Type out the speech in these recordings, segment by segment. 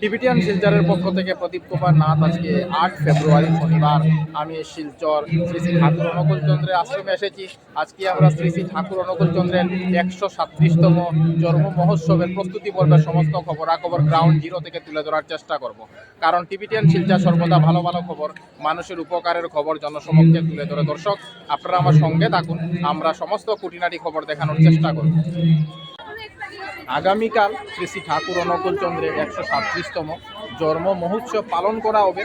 Tibetan শিলচরের পক্ষ থেকে প্রদীপ কুমার নাথ আজকে আট ফেব্রুয়ারি শনিবার। আমি শিলচর শ্রী শ্রী ঠাকুর অনুকূল চন্দ্রের আশ্রমে এসেছি। আজকে আমরা শ্রী শ্রী ঠাকুর অনুকূল চন্দ্রের একশো সাতত্রিশতম জন্ম মহোৎসবের প্রস্তুতি পর্বের সমস্ত খবরাখবর গ্রাউন্ড জিরো থেকে তুলে ধরার চেষ্টা করব। কারণ টিবিটিয়ান শিলচর সর্বদা ভালো ভালো খবর, মানুষের উপকারের খবর জনসমক্ষে তুলে ধরে। দর্শক, আপনারা আমার সঙ্গে থাকুন, আমরা সমস্ত খুঁটিনাটি খবর দেখানোর চেষ্টা করব। আগামীকাল শ্রী শ্রী ঠাকুর অনুকূল চন্দ্রের একশো সাতত্রিশতম জন্ম মহোৎসব পালন করা হবে।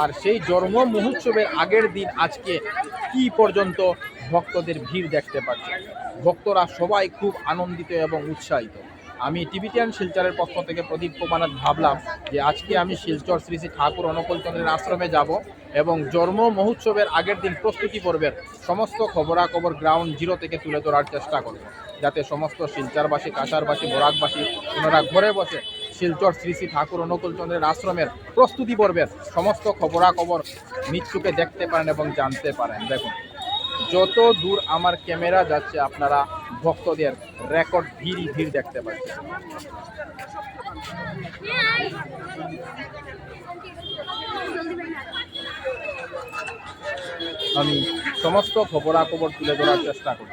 আর সেই জন্ম মহোৎসবের আগের দিন আজকে কি পর্যন্ত ভক্তদের ভিড় দেখতে পাচ্ছে ভক্তরা সবাই খুব আনন্দিত এবং উৎসাহিত। আমি টিভিটিয়ান শিলচরের পক্ষ থেকে প্রদীপ কুমার ভাবলাম যে আজকে আমি শিলচর শ্রী শ্রী ঠাকুর অনুকূল চন্দ্রের আশ্রমে যাব এবং জন্ম মহোৎসবের আগের দিন প্রস্তুতি পর্বের সমস্ত খবরাখবর গ্রাউন্ড জিরো থেকে তুলে ধরার চেষ্টা করব। যাতে সমস্ত শিলচরবাসী, কাছারবাসী, বরাকবাসী ওনারা ঘরে বসে শিলচর শ্রী শ্রী ঠাকুর অনুকূল চন্দ্রের আশ্রমের প্রস্তুতি পর্বের সমস্ত খবরাখবর মৃত্যুকে দেখতে পারেন এবং জানতে পারেন। দেখুন, যত দূর আমার ক্যামেরা যাচ্ছে আপনারা ভক্তদের রেকর্ড ভিড়ই ভিড় দেখতে পাচ্ছেন আমি সমস্ত খবরাখবর তুলে ধরার চেষ্টা করি।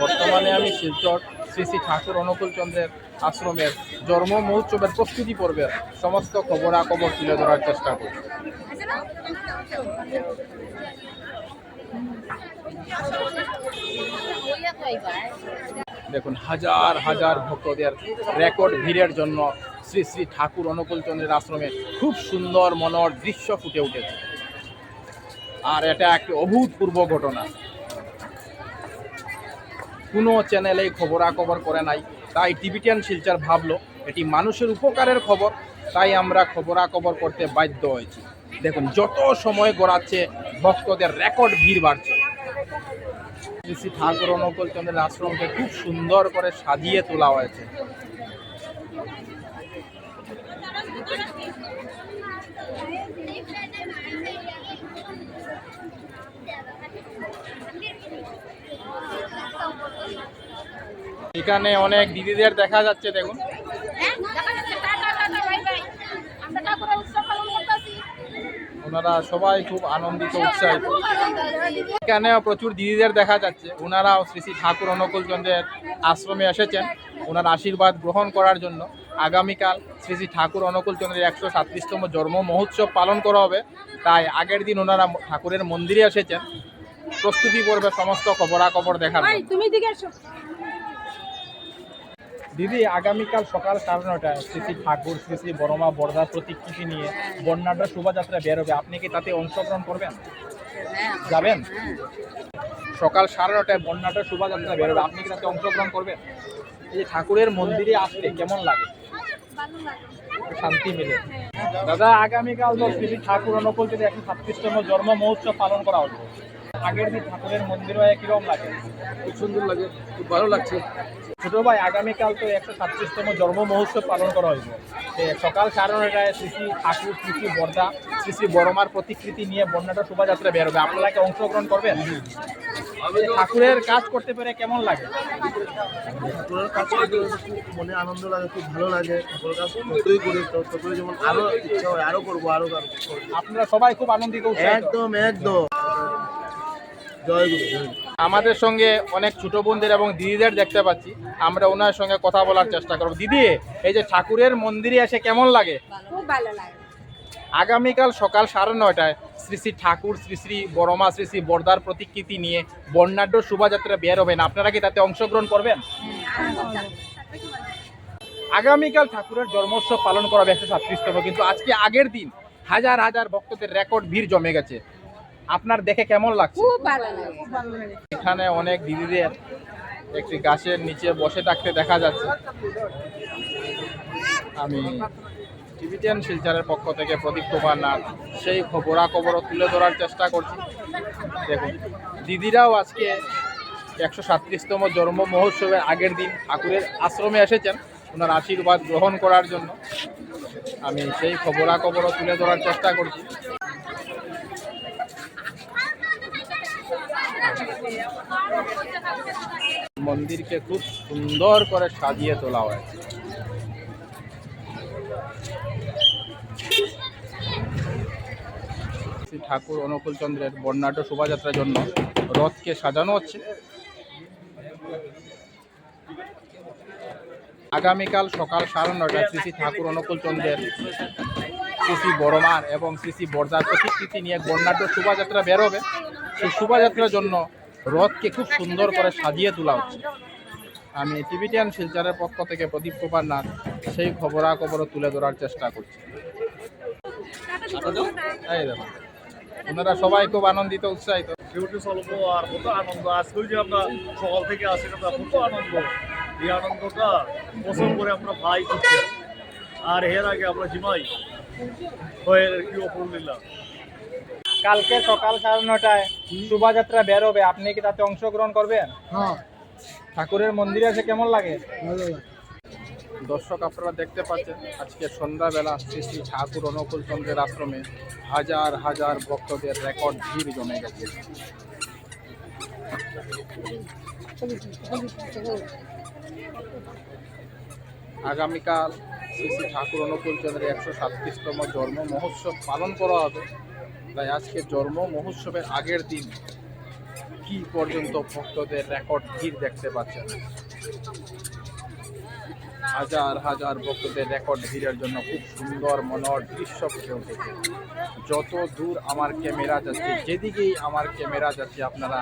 বর্তমানে আমি শিলচর শ্রী শ্রী ঠাকুর অনুকূল চন্দ্রের আশ্রমের জন্ম মহোৎসবের প্রস্তুতি পর্বের সমস্ত খবরাখবর তুলে ধরার চেষ্টা করি। দেখুন, হাজার হাজার ভক্তদের রেকর্ড ভিড়ের জন্য শ্রী শ্রী ঠাকুর অনুকূল চন্দ্রের আশ্রমে খুব সুন্দর মনোর দৃশ্য ফুটে উঠেছে। আর এটা একটি অভূতপূর্ব ঘটনা। কোনো চ্যানেলেই খবরাখবর করে নাই, তাই টিভিটিয়ান শিলচার ভাবলো, এটি মানুষের উপকারের খবর, তাই আমরা খবরাখবর করতে বাধ্য হয়েছি। দেখুন, যত সময় গড়াচ্ছে ভক্তদের রেকর্ড ভিড় বাড়ছে। শ্রী ঠাকুর অনুকূল চন্দ্রের আশ্রমকে খুব সুন্দর করে সাজিয়ে তোলা হয়েছে। এখানে অনেক দিদিদের দেখা যাচ্ছে, দেখুন। ওনারা সবাই খুব আনন্দিত, উৎসাহিত। এখানেও প্রচুর দিদিদের দেখা যাচ্ছে। ওনারাও শ্রী শ্রী ঠাকুর অনুকূল চন্দ্রের আশ্রমে এসেছেন। ওনার আশীর্বাদ গ্রহণ করার জন্য আগামীকাল শ্রী শ্রী ঠাকুর অনুকূল চন্দ্রের একশো সাতত্রিশতম জন্ম মহোৎসব পালন করা হবে। তাই আগের দিন ওনারা ঠাকুরের মন্দিরে এসেছেন। প্রস্তুতি পর্বে সমস্ত খবরাখবর দেখার। তুমি দিদি, আগামীকাল সকাল সাড়ে নটায় শ্রী শ্রী ঠাকুর, শ্রী শ্রী বড়মা বড়দার প্রতিকৃতি নিয়ে বন্যাঢ্য শোভাযাত্রা বেরোবে আপনি কি তাতে অংশগ্রহণ করবেন? যাবেন? সকাল সাড়ে নটায় বন্যাঢ্য শোভাযাত্রা বেরোবে আপনি কি তাতে অংশগ্রহণ করবেন? এই যে ঠাকুরের মন্দিরে আসতে কেমন লাগে? শান্তি মিলে। দাদা, আগামীকাল তো শ্রী ঠাকুর অনুকূল যদি একশো ছাত্রিশতম জন্ম মহোৎসব পালন করা হলো। আগের দিন ঠাকুরের মন্দিরে কীরকম লাগে? খুব সুন্দর লাগে খুব ভালো লাগছে। ছোট ভাই আগামীকাল তো একশো সাতত্রিশতম জন্ম মহোৎসব পালন করা হইব। সকাল সাড়ে নটায় শ্রী শ্রী ঠাকুর শ্রী শ্রী বর্দা শ্রী শ্রী বড়মার প্রতিকৃতি নিয়ে বন্যাটা শোভাযাত্রা বেরোবে আপনারা কি অংশগ্রহণ করবেন? ঠাকুরের কাজ করতে পেরে কেমন লাগে? ঠাকুরের কাজ করতে মনে আনন্দ লাগে খুব ভালো লাগে। যতই করি তত করে যেমন আরও ইচ্ছা হয় আরও করব আরও করব। আপনারা সবাই খুব আনন্দিত। একদম একদম। আমাদের সঙ্গে অনেক ছোট বোনদের এবং দিদিদের দেখতে পাচ্ছি। আমরা ওনার সঙ্গে কথা বলার চেষ্টা করব। দিদি এই যে ঠাকুরের মন্দিরে এসে কেমন লাগে? খুব ভালো লাগে। আগামীকাল সকাল সাড়ে নয়টায় শ্রী শ্রী ঠাকুর শ্রী শ্রী বড়মা শ্রী শ্রী বর্দার প্রতিকৃতি নিয়ে বর্ণাঢ্য শোভাযাত্রা বের হবেন। আপনারা কি তাতে অংশগ্রহণ করবেন? আগামীকাল ঠাকুরের জন্মোৎসব পালন করা হবে একশো সাতত্রিশতম কিন্তু আজকে আগের দিন হাজার হাজার ভক্তদের রেকর্ড ভিড় জমে গেছে। আপনার দেখে কেমন লাগছে? এখানে অনেক দিদিদের একটি গাছের নিচে বসে থাকতে দেখা যাচ্ছে। আমি টিভিটিয়ান শিলচরের পক্ষ থেকে প্রদীপ কুমার নাথ সেই খবরাখবরও তুলে ধরার চেষ্টা করছি। দেখুন দিদিরাও আজকে একশো সাতত্রিশতম জন্ম মহোৎসবের আগের দিন ঠাকুরের আশ্রমে এসেছেন। ওনার আশীর্বাদ গ্রহণ করার জন্য। আমি সেই খবরাখবরও তুলে ধরার চেষ্টা করছি। মন্দিরকে খুব সুন্দর করে সাজিয়ে তোলা হয়েছে। ঠাকুর অনুকূল চন্দ্রের বর্ণাঢ্য শোভাযাত্রার জন্য রথকে সাজানো হচ্ছে। আগামীকাল সকাল সাড়ে নটায় শ্রী শ্রী ঠাকুর অনুকূল চন্দ্রের শ্রী শ্রী বড়মান এবং শ্রী শ্রী বরদার প্রতিকৃতি নিয়ে বর্ণাঢ্য শোভাযাত্রা বেরোবে সেই শোভাযাত্রার জন্য রথকে খুব সুন্দর করে সাজিয়ে তোলা হচ্ছে। আমি টিভিটিয়ান শিলচারের পক্ষ থেকে প্রদীপ কুমার নাথ সেই খবরাখবরও তুলে ধরার চেষ্টা করছি। দেখো, ওনারা সবাই খুব আনন্দিত, উৎসাহিত। আর কত আনন্দ যে আমরা সকাল থেকে আনন্দ। এই আনন্দটা করে আমরা ভাই করছি আর এর আগে আমরা জিমাই হয়ে কি অপরলীলা কালকে সকাল সাড়ে নটায় শোভাযাত্রা বেরোবে। আপনি কি তাতে অংশগ্রহণ করবেন? হ্যাঁ। ঠাকুরের মন্দিরে এসে কেমন লাগে? লাগে। দর্শক আপনারা দেখতে পাচ্ছেন আজকে সন্ধ্যাবেলা শ্রী শ্রী ঠাকুর অনুকূল চন্দ্রের আশ্রমে হাজার হাজার ভক্তদের রেকর্ড ভিড় জমে গেছে। আগামীকাল শ্রী শ্রী ঠাকুর অনুকূল চন্দ্রের একশো সাতত্রিশতম জন্ম মহোৎসব পালন করা হবে। তাই আজকে জন্ম মহোৎসবের আগের দিন কি পর্যন্ত ভক্তদের রেকর্ড ভিড় দেখতে পাচ্ছেন? হাজার হাজার ভক্তদের রেকর্ড ভিড়ের জন্য খুব সুন্দর মনোহর দৃশ্য ফুটে উঠেছে। যত দূর আমার ক্যামেরা যাচ্ছে, যেদিকেই আমার ক্যামেরা যাচ্ছে, আপনারা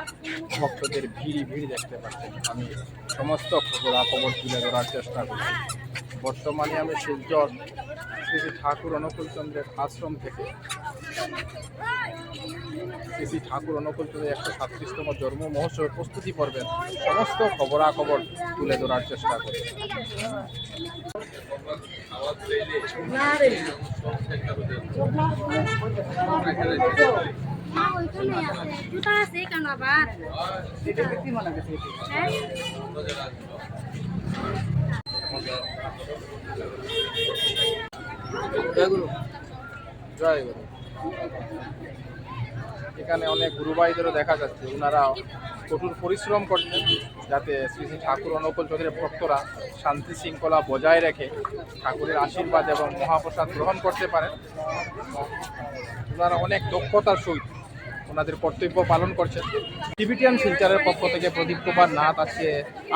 ভক্তদের ভিড় ভিড় দেখতে পাচ্ছেন। আমি সমস্ত খবরাখবর তুলে ধরার চেষ্টা করছি। বর্তমানে আমি শিলচর শ্রী ঠাকুর অনুকূল চন্দ্রের আশ্রম থেকে শ্রী ঠাকুর অনুকূল চন্দ্রের একশো সাতত্রিশতম জন্ম মহোৎসবের প্রস্তুতি পর্বের সমস্ত খবরাখবর তুলে ধরার চেষ্টা হ্যাঁ জয় গুরু। জয় গুরু। এখানে অনেক গুরুবাইদেরও দেখা যাচ্ছে। ওনারা কঠোর পরিশ্রম করছেন যাতে শ্রী শ্রী ঠাকুর অনুকূল চৌধুরীর ভক্তরা শান্তি শৃঙ্খলা বজায় রেখে ঠাকুরের আশীর্বাদ এবং মহাপ্রসাদ গ্রহণ করতে পারেন। ওনারা অনেক দক্ষতার সহিত ওনাদের কর্তব্য পালন করছেন। টিভিটিয়ান শিলচরের পক্ষ থেকে প্রদীপ কুমার নাথ আজকে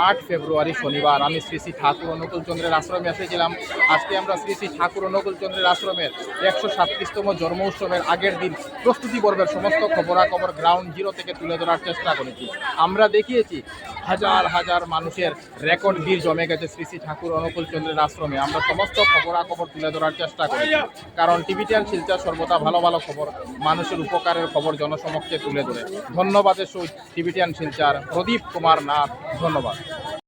আট ফেব্রুয়ারি শনিবার। আমি শ্রী শ্রী ঠাকুর অনুকূল চন্দ্রের আশ্রমে এসেছিলাম। আজকে আমরা শ্রী শ্রী ঠাকুর অনুকূল চন্দ্রের আশ্রমের একশো সাতত্রিশতম জন্ম উৎসবের আগের দিন প্রস্তুতি পর্বের সমস্ত খবরাখবর গ্রাউন্ড জিরো থেকে তুলে ধরার চেষ্টা করেছি। আমরা দেখিয়েছি হাজার হাজার মানুষের রেকর্ড ভিড় জমে গেছে শ্রী শ্রী ঠাকুর অনুকূল চন্দ্রের আশ্রমে। আমরা সমস্ত খবরাখবর তুলে ধরার চেষ্টা করেছি। কারণ টিভিটিয়ান শিলচর সর্বদা ভালো ভালো খবর, মানুষের উপকারের খবর জনসমক্ষে তুলে ধরে। ধন্যবাদের সহিত টিভিটিয়ান শিলচার প্রদীপ কুমার নাথ ধন্যবাদ।